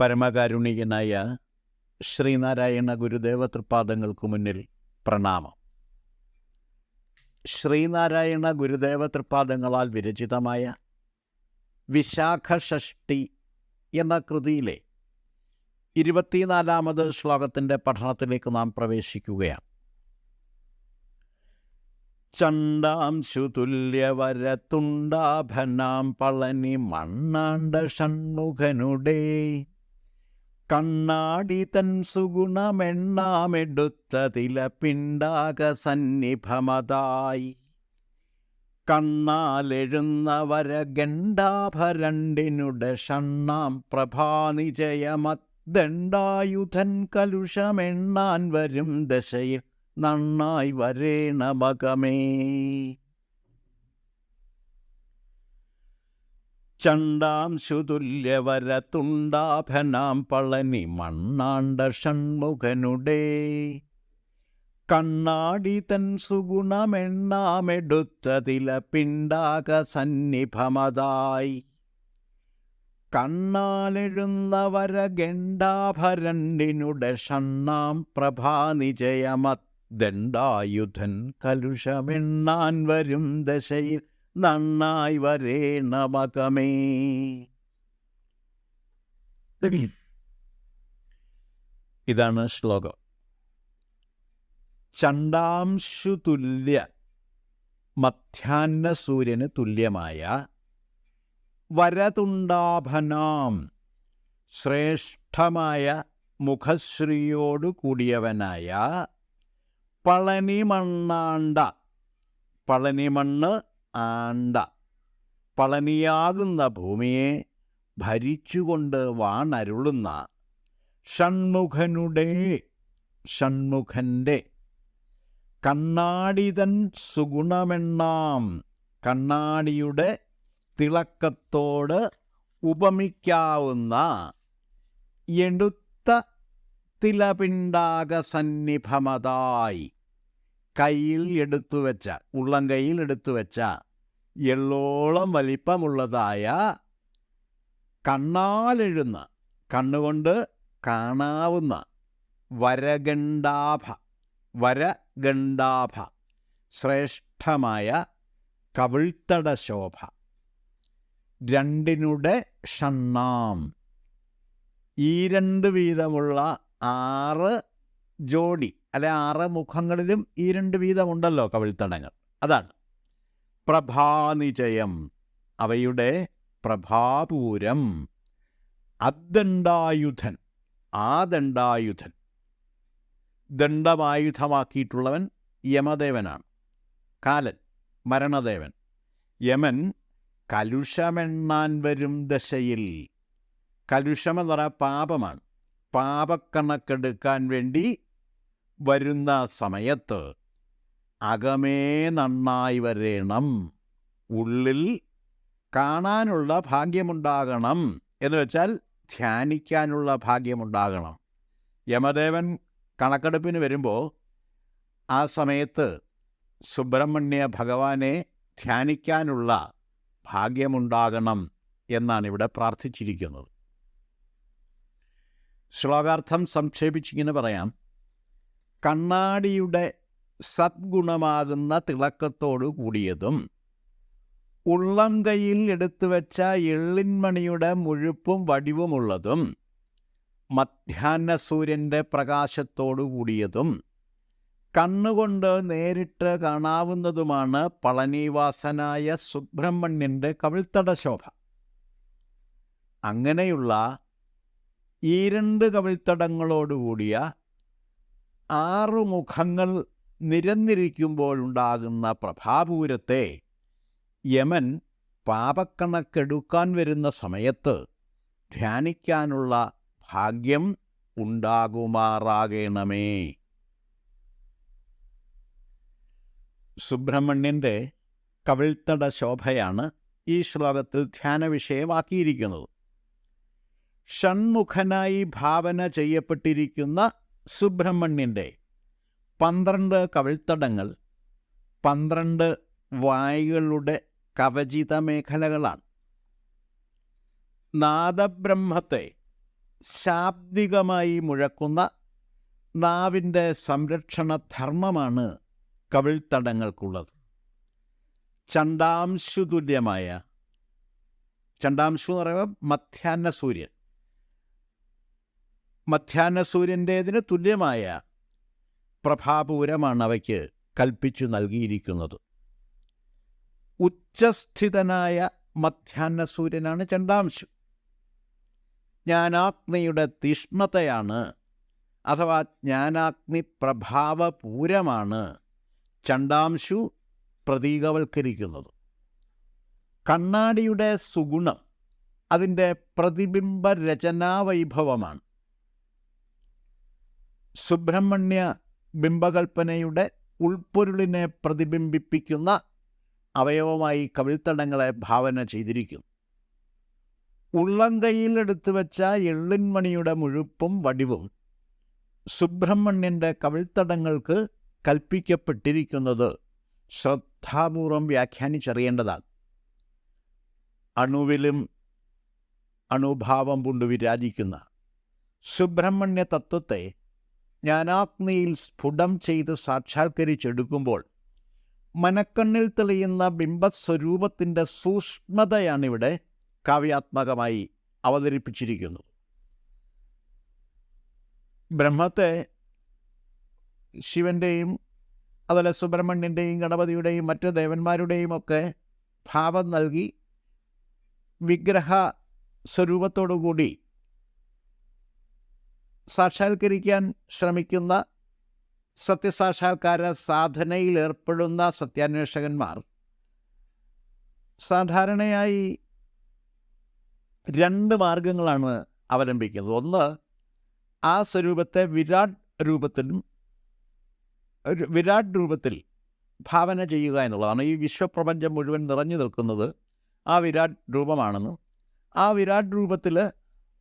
പരമകാരുണികനായ ശ്രീനാരായണ ഗുരുദേവ തൃപ്പാദങ്ങൾക്ക് മുന്നിൽ പ്രണാമം. ശ്രീനാരായണ ഗുരുദേവ തൃപ്പാദങ്ങളാൽ വിരചിതമായ വിശാഖ ഷഷ്ടി എന്ന കൃതിയിലെ ഇരുപത്തിനാലാമത് ശ്ലോകത്തിന്റെ പഠനത്തിലേക്ക് നാം പ്രവേശിക്കുകയാണ്. ചണ്ടാംശുതുല്യവരത്തുണ്ടാഭനാം പളനി മണ്ണാണ്ട ഷൺമുഖനുടേ കണ്ണാടി തൻ സുഗുണമെണ്ണാമെടുത്തതില പിണ്ടാക സന്നിഭമതായി. കണ്ണാലെഴുന്നവര ഗണ്ഡാഭരണ്ടിനുടെ ഷണ്ണാം പ്രഭാനിജയമദ്ദണ്ഡായുധൻ കലുഷമെണ്ണാൻ വരും ദശയിൽ നന്നായി വരേണ മകമേ ചണ്ടാംശുതുല്യവരത്തുണ്ടാഭനാം പളനി മണ്ണാണ്ട ഷൺമുഖനുടേ. കണ്ണാടി തൻ സുഗുണമെണ്ണാമെടുത്തതില പിണ്ടാക സന്നിഭമതായി. കണ്ണാലെഴുന്നവര ഗണ്ഡാഭരണ്ടിനുടെ ഷണ്ണാം പ്രഭാനിജയമദ്ദണ്ഡായുധൻ കലുഷമെണ്ണാൻ വരും ദശയിൽ നന്നായി വരേണ മകമേ. ഇതാണ് ശ്ലോകം. ചണ്ടാംശു തുല്യ മധ്യാഹ്ന സൂര്യന് തുല്യമായ വരതുണ്ടാഭനാം ശ്രേഷ്ഠമായ മുഖശ്രീയോടു കൂടിയവനായ പളനിമണ്ണാണ്ട. പളനിമണ്ണ് ആണ്ട. പളനിയാകുന്ന ഭൂമിയെ ഭരിച്ചുകൊണ്ട് വാണരുളുന്ന ഷൺമുഖനുടെ ഷൺമുഖന്റെ കണ്ണാടിതൻ സുഗുണമെണ്ണാം കണ്ണാടിയുടെ തിളക്കത്തോട് ഉപമിക്കാവുന്ന എടുത്ത തിലപിണ്ടാക സന്നിഭമതായി കയ്യിൽ എടുത്തു വെച്ച ഉള്ളം കയ്യിൽ എടുത്തു വെച്ച എള്ളോളം വലിപ്പമുള്ളതായ കണ്ണാലെഴുന്ന കണ്ണുകൊണ്ട് കാണാവുന്ന വരഗണ്ഡാഭ വരഗണ്ഡാഭ ശ്രേഷ്ഠമായ കവിൾത്തട ശോഭ രണ്ടിനുടെ ഷണ്ണാം. ഈ രണ്ട് വീതമുള്ള ആറ് ജോഡി അല്ലെ ആറ് മുഖങ്ങളിലും ഈ രണ്ട് വീതമുണ്ടല്ലോ കവിൾത്തടങ്ങൾ. അതാണ്. പ്രഭാനിചയം അവയുടെ പ്രഭാപൂരം അദ്ദണ്ഡായുധൻ ആ ദണ്ഡായുധൻ ദണ്ഡമായുധമാക്കിയിട്ടുള്ളവൻ യമദേവനാണ്. കാലൻ മരണദേവൻ. യമൻ കലുഷമെണ്ണാൻ വരും ദശയിൽ. കലുഷമെന്ന് പറഞ്ഞാൽ പാപമാണ്. പാപക്കണക്കെടുക്കാൻ വേണ്ടി വരുന്ന സമയത്ത് അകമേ നന്നായി വരേണം ഉള്ളിൽ കാണാനുള്ള ഭാഗ്യമുണ്ടാകണം എന്ന് വെച്ചാൽ ധ്യാനിക്കാനുള്ള ഭാഗ്യമുണ്ടാകണം. യമദേവൻ കണക്കെടുപ്പിന് വരുമ്പോൾ ആ സമയത്ത് സുബ്രഹ്മണ്യ ഭഗവാനെ ധ്യാനിക്കാനുള്ള ഭാഗ്യമുണ്ടാകണം എന്നാണ് ഇവിടെ പ്രാർത്ഥിച്ചിരിക്കുന്നത്. ശ്ലോകാർത്ഥം സംക്ഷേപിച്ചിങ്ങനെ പറയാം. കണ്ണാടിയുടെ സദ്ഗുണമാകുന്ന തിളക്കത്തോടു കൂടിയതും ഉള്ളം കൈയിൽ എടുത്തുവെച്ച എള്ളിൻമണിയുടെ മുഴുപ്പും വടിവുമുള്ളതും മധ്യാഹ്ന സൂര്യന്റെ പ്രകാശത്തോടു കൂടിയതും കണ്ണുകൊണ്ട് നേരിട്ട് കാണാവുന്നതുമാണ് പളനിവാസനായ സുബ്രഹ്മണ്യന്റെ കവിൾത്തട ശോഭ അങ്ങനെയുള്ള ഈ രണ്ട് കവിൾത്തടങ്ങളോടുകൂടിയ ആറു മുഖങ്ങൾ നിരന്നിരിക്കുമ്പോഴുണ്ടാകുന്ന പ്രഭാപൂരത്തെ യമൻ പാപക്കണക്കെടുക്കാൻ വരുന്ന സമയത്ത് ധ്യാനിക്കാനുള്ള ഭാഗ്യം ഉണ്ടാകുമാറാകണമേ. സുബ്രഹ്മണ്യന്റെ കവിൾത്തട ശോഭയാണ് ഈ ശ്ലോകത്തിൽ ധ്യാന വിഷയമാക്കിയിരിക്കുന്നത് ഷൺമുഖനായി ഭാവന ചെയ്യപ്പെട്ടിരിക്കുന്ന സുബ്രഹ്മണ്യന്റെ പന്ത്രണ്ട് കവിൾത്തടങ്ങൾ പന്ത്രണ്ട് വായുകളുടെ കവചിത മേഖലകളാണ് നാദബ്രഹ്മത്തെ ശാബ്ദികമായി മുഴക്കുന്ന നാവിന്റെ സംരക്ഷണ ധർമ്മമാണ് കവിൾത്തടങ്ങൾക്കുള്ളത്. ചണ്ടാംശു ചണ്ടാംശു എന്ന് പറയുമ്പോൾ മധ്യാഹ്ന സൂര്യൻ മധ്യാഹ്ന സൂര്യന്റേതിന് തുല്യമായ പ്രഭാപൂരമാണ് അവയ്ക്ക് കൽപ്പിച്ചു നൽകിയിരിക്കുന്നത്. ഉച്ചസ്ഥിതനായ മധ്യാഹ്ന സൂര്യനാണ് ചണ്ടാംശു ജ്ഞാനാഗ്നിയുടെ തീഷ്ണതയാണ് അഥവാ ജ്ഞാനാഗ്നി പ്രഭാവപൂരമാണ് ചണ്ടാംശു പ്രതീകവൽക്കരിക്കുന്നത്. കണ്ണാടിയുടെ സുഗുണം അതിന്റെ പ്രതിബിംബ രചനാവൈഭവമാണ് സുബ്രഹ്മണ്യ ബിംബകൽപ്പനയുടെ ഉൾപ്പൊരുളിനെ പ്രതിബിംബിപ്പിക്കുന്ന അവയവമായി കവിൾത്തടങ്ങളെ ഭാവന ചെയ്തിരിക്കുന്നു. എടുത്തു വെച്ച എള്ളിൻമണിയുടെ മുഴുപ്പും വടിവും സുബ്രഹ്മണ്യന്റെ കവിൾത്തടങ്ങൾക്ക് കൽപ്പിക്കപ്പെട്ടിരിക്കുന്നത് ശ്രദ്ധാപൂർവം വ്യാഖ്യാനിച്ചറിയേണ്ടതാണ്. അണുവിലും അണുഭാവം കൊണ്ട് വിരാജിക്കുന്ന സുബ്രഹ്മണ്യ തത്വത്തെ ജ്ഞാനാഗ്നിയിൽ സ്ഫുടം ചെയ്ത് സാക്ഷാത്കരിച്ചെടുക്കുമ്പോൾ മനക്കണ്ണിൽ തെളിയുന്ന ബിംബസ്വരൂപത്തിന്റെ സൂക്ഷ്മതയാണിവിടെ കാവ്യാത്മകമായി അവതരിപ്പിച്ചിരിക്കുന്നത് ബ്രഹ്മത്തെ ശിവന്റെയും അതുപോലെ സുബ്രഹ്മണ്യന്റെയും ഗണപതിയുടെയും മറ്റ് ദേവന്മാരുടെയും ഒക്കെ ഭാവം നൽകി വിഗ്രഹ സ്വരൂപത്തോടുകൂടി സാക്ഷാത്കരിക്കാൻ ശ്രമിക്കുന്ന സത്യസാക്ഷാത്കാര സാധനയിൽ ഏർപ്പെടുന്ന സത്യാന്വേഷകന്മാർ സാധാരണയായി രണ്ട് മാർഗങ്ങളാണ് അവലംബിക്കുന്നത്. ഒന്ന് ആ സ്വരൂപത്തെ വിരാട് രൂപത്തിലും വിരാട് രൂപത്തിൽ ഭാവന ചെയ്യുക എന്നുള്ളതാണ്. ഈ വിശ്വപ്രപഞ്ചം മുഴുവൻ നിറഞ്ഞു നിൽക്കുന്നത് ആ വിരാട് രൂപമാണെന്നും ആ വിരാട് രൂപത്തിൽ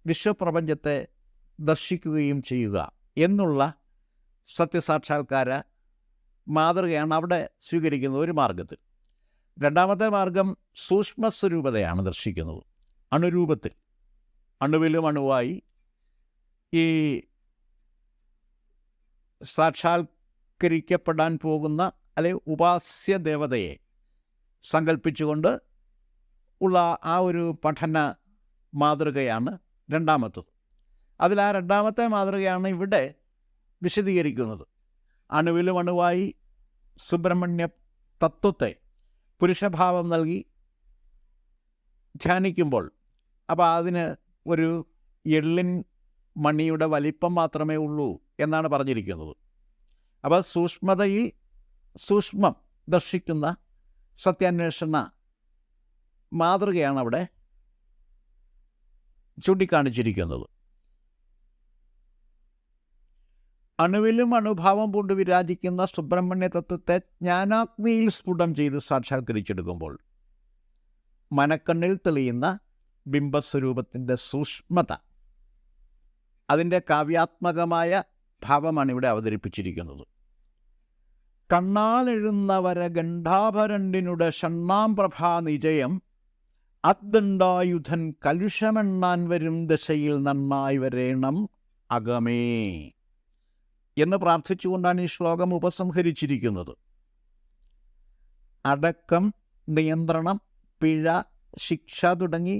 വിശ്വപ്രപഞ്ചത്തെ ദർശിക്കുകയും ചെയ്യുക എന്നുള്ള സത്യസാക്ഷാത്കാര മാതൃകയാണ് അവിടെ സ്വീകരിക്കുന്നത് ഒരു മാർഗത്തിൽ രണ്ടാമത്തെ മാർഗം സൂക്ഷ്മ സൂക്ഷ്മസ്വരൂപതയാണ് ദർശിക്കുന്നത്. അണുരൂപത്തിൽ അണുവിലും അണുവായി ഈ സാക്ഷാത്കരിക്കപ്പെടാൻ പോകുന്ന അല്ലെ ഉപാസ്യ ദേവതയെ സങ്കല്പിച്ചുകൊണ്ട് ഉള്ള ആ ഒരു പഠന മാതൃകയാണ് രണ്ടാമത്തത്. അതിൽ ആ രണ്ടാമത്തെ മാതൃകയാണ് ഇവിടെ വിശദീകരിക്കുന്നത്. അണുവിലും അണുവായി സുബ്രഹ്മണ്യ തത്വത്തെ പുരുഷഭാവം നൽകി ധ്യാനിക്കുമ്പോൾ അപ്പോൾ അതിന് ഒരു എള്ളിൻ മണിയുടെ വലിപ്പം മാത്രമേ ഉള്ളൂ എന്നാണ് പറഞ്ഞിരിക്കുന്നത്. അപ്പോൾ സൂക്ഷ്മതയിൽ സൂക്ഷ്മം ദർശിക്കുന്ന സത്യാന്വേഷണ മാതൃകയാണ് അവിടെ ചൂണ്ടിക്കാണിച്ചിരിക്കുന്നത്. അണുവിലും അണുഭാവം കൊണ്ട് വിരാജിക്കുന്ന സുബ്രഹ്മണ്യ തത്വത്തെ ജ്ഞാനാഗ്നിയിൽ സ്ഫുടം ചെയ്ത് സാക്ഷാത്കരിച്ചെടുക്കുമ്പോൾ മനക്കണ്ണിൽ തെളിയുന്ന ബിംബസ്വരൂപത്തിന്റെ സൂക്ഷ്മത അതിന്റെ കാവ്യാത്മകമായ ഭാവമാണ് ഇവിടെ അവതരിപ്പിച്ചിരിക്കുന്നത്. കണ്ണാലെഴുന്നവര ഗണ്ഡാഭരണ്ടിനുടെ ഷണ്ണാം പ്രഭാ നിജയം അദ്ദണ്ഡായുധൻ കലുഷമെണ്ണാൻ വരും ദശയിൽ നന്നായി വരേണം അകമേ. എന്ന് പ്രാർത്ഥിച്ചുകൊണ്ടാണ് ഈ ശ്ലോകം ഉപസംഹരിച്ചിരിക്കുന്നത്. അടക്കം നിയന്ത്രണം പിഴ ശിക്ഷ തുടങ്ങി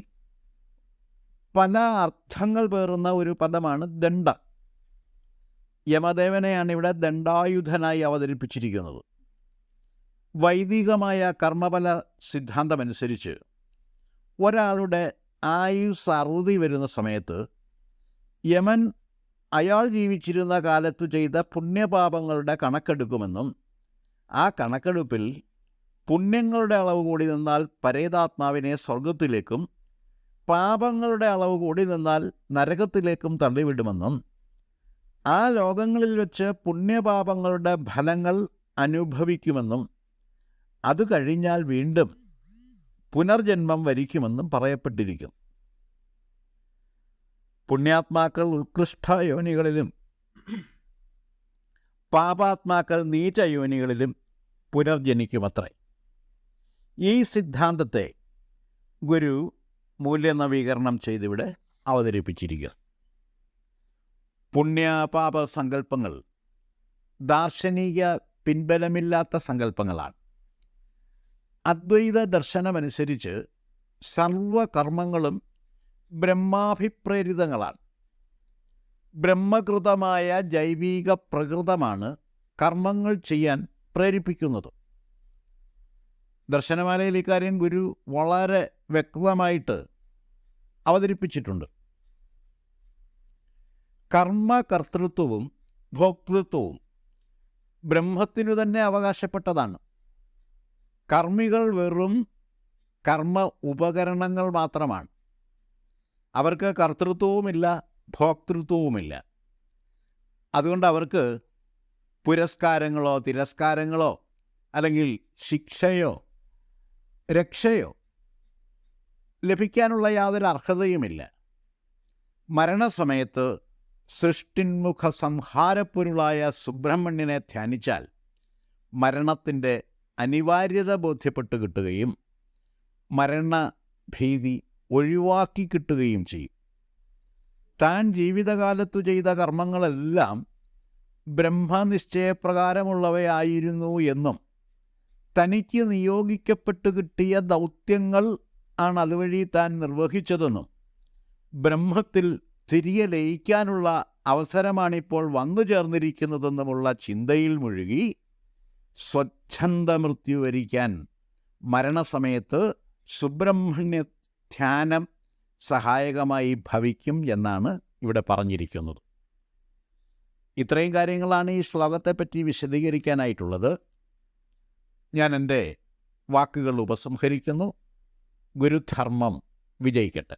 പല അർത്ഥങ്ങൾ പേറുന്ന ഒരു പദമാണ് ദണ്ഡ. യമദേവനെയാണ് ഇവിടെ ദണ്ഡായുധനായി അവതരിപ്പിച്ചിരിക്കുന്നത്. വൈദികമായ കർമ്മബല സിദ്ധാന്തമനുസരിച്ച് ഒരാളുടെ ആയുസ് അറുതി വരുന്ന സമയത്ത് യമൻ അയാൾ ജീവിച്ചിരുന്ന കാലത്തു ചെയ്ത പുണ്യപാപങ്ങളുടെ കണക്കെടുക്കുമെന്നും ആ കണക്കെടുപ്പിൽ പുണ്യങ്ങളുടെ അളവ് കൂടി നിന്നാൽ പരേതാത്മാവിനെ സ്വർഗത്തിലേക്കും പാപങ്ങളുടെ അളവ് കൂടി നിന്നാൽ നരകത്തിലേക്കും തള്ളിവിടുമെന്നും ആ ലോകങ്ങളിൽ വെച്ച് പുണ്യപാപങ്ങളുടെ ഫലങ്ങൾ അനുഭവിക്കുമെന്നും അത് കഴിഞ്ഞാൽ വീണ്ടും പുനർജന്മം വരിക്കുമെന്നും പറയപ്പെട്ടിരിക്കും. പുണ്യാത്മാക്കൾ ഉത്കൃഷ്ട യോനികളിലും പാപാത്മാക്കൾ നീച യോനികളിലും പുനർജനിക്കുമത്രേ. ഈ സിദ്ധാന്തത്തെ ഗുരു മൂല്യനവീകരണം ചെയ്തിവിടെ അവതരിപ്പിച്ചിരിക്കുക പുണ്യപാപ സങ്കല്പങ്ങൾ ദാർശനിക പിൻബലമില്ലാത്ത സങ്കല്പങ്ങളാണ് അദ്വൈത ദർശനമനുസരിച്ച് സർവകർമ്മങ്ങളും ബ്രഹ്മാഭിപ്രേരിതങ്ങളാണ്. ബ്രഹ്മകൃതമായ ജൈവിക പ്രകൃതമാണ് കർമ്മങ്ങൾ ചെയ്യാൻ പ്രേരിപ്പിക്കുന്നത്. ദർശനമാലയിൽ ഇക്കാര്യം ഗുരു വളരെ വ്യക്തമായിട്ട് അവതരിപ്പിച്ചിട്ടുണ്ട്. കർമ്മകർത്തൃത്വവും ഭോക്തൃത്വവും ബ്രഹ്മത്തിനു തന്നെ അവകാശപ്പെട്ടതാണ്. കർമ്മികൾ വെറും കർമ്മ ഉപകരണങ്ങൾ മാത്രമാണ്. അവർക്ക് കർത്തൃത്വവുമില്ല ഭോക്തൃത്വവുമില്ല. അതുകൊണ്ട് അവർക്ക് പുരസ്കാരങ്ങളോ തിരസ്കാരങ്ങളോ അല്ലെങ്കിൽ ശിക്ഷയോ രക്ഷയോ ലഭിക്കാനുള്ള യാതൊരു അർഹതയുമില്ല. മരണസമയത്ത് സൃഷ്ടിന്മുഖ സംഹാരപ്പൊരുളായ സുബ്രഹ്മണ്യനെ ധ്യാനിച്ചാൽ മരണത്തിന്റെ അനിവാര്യത ബോധ്യപ്പെട്ട് കിട്ടുകയും മരണഭീതി ഒഴിവാക്കി കിട്ടുകയും ചെയ്യും. താൻ ജീവിതകാലത്തു ചെയ്ത കർമ്മങ്ങളെല്ലാം ബ്രഹ്മനിശ്ചയപ്രകാരമുള്ളവയായിരുന്നു എന്നും തനിക്ക് നിയോഗിക്കപ്പെട്ട് കിട്ടിയ ദൗത്യങ്ങൾ ആണ് അതുവഴി താൻ നിർവഹിച്ചതെന്നും ബ്രഹ്മത്തിൽ തിരികെ ലയിക്കാനുള്ള അവസരമാണിപ്പോൾ വന്നു ചേർന്നിരിക്കുന്നതെന്നുമുള്ള ചിന്തയിൽ മുഴുകി സ്വച്ഛന്ത മൃത്യു വരിക്കാൻ മരണസമയത്ത് സുബ്രഹ്മണ്യ ധ്യാനം സഹായകമായി ഭവിക്കും എന്നാണ് ഇവിടെ പറഞ്ഞിരിക്കുന്നത്. ഇത്രയും കാര്യങ്ങളാണ് ഈ ശ്ലോകത്തെപ്പറ്റി വിശദീകരിക്കാനായിട്ടുള്ളത്. ഞാൻ എന്റെ വാക്കുകൾ ഉപസംഹരിക്കുന്നു. ഗുരുധർമ്മം വിജയിക്കട്ടെ.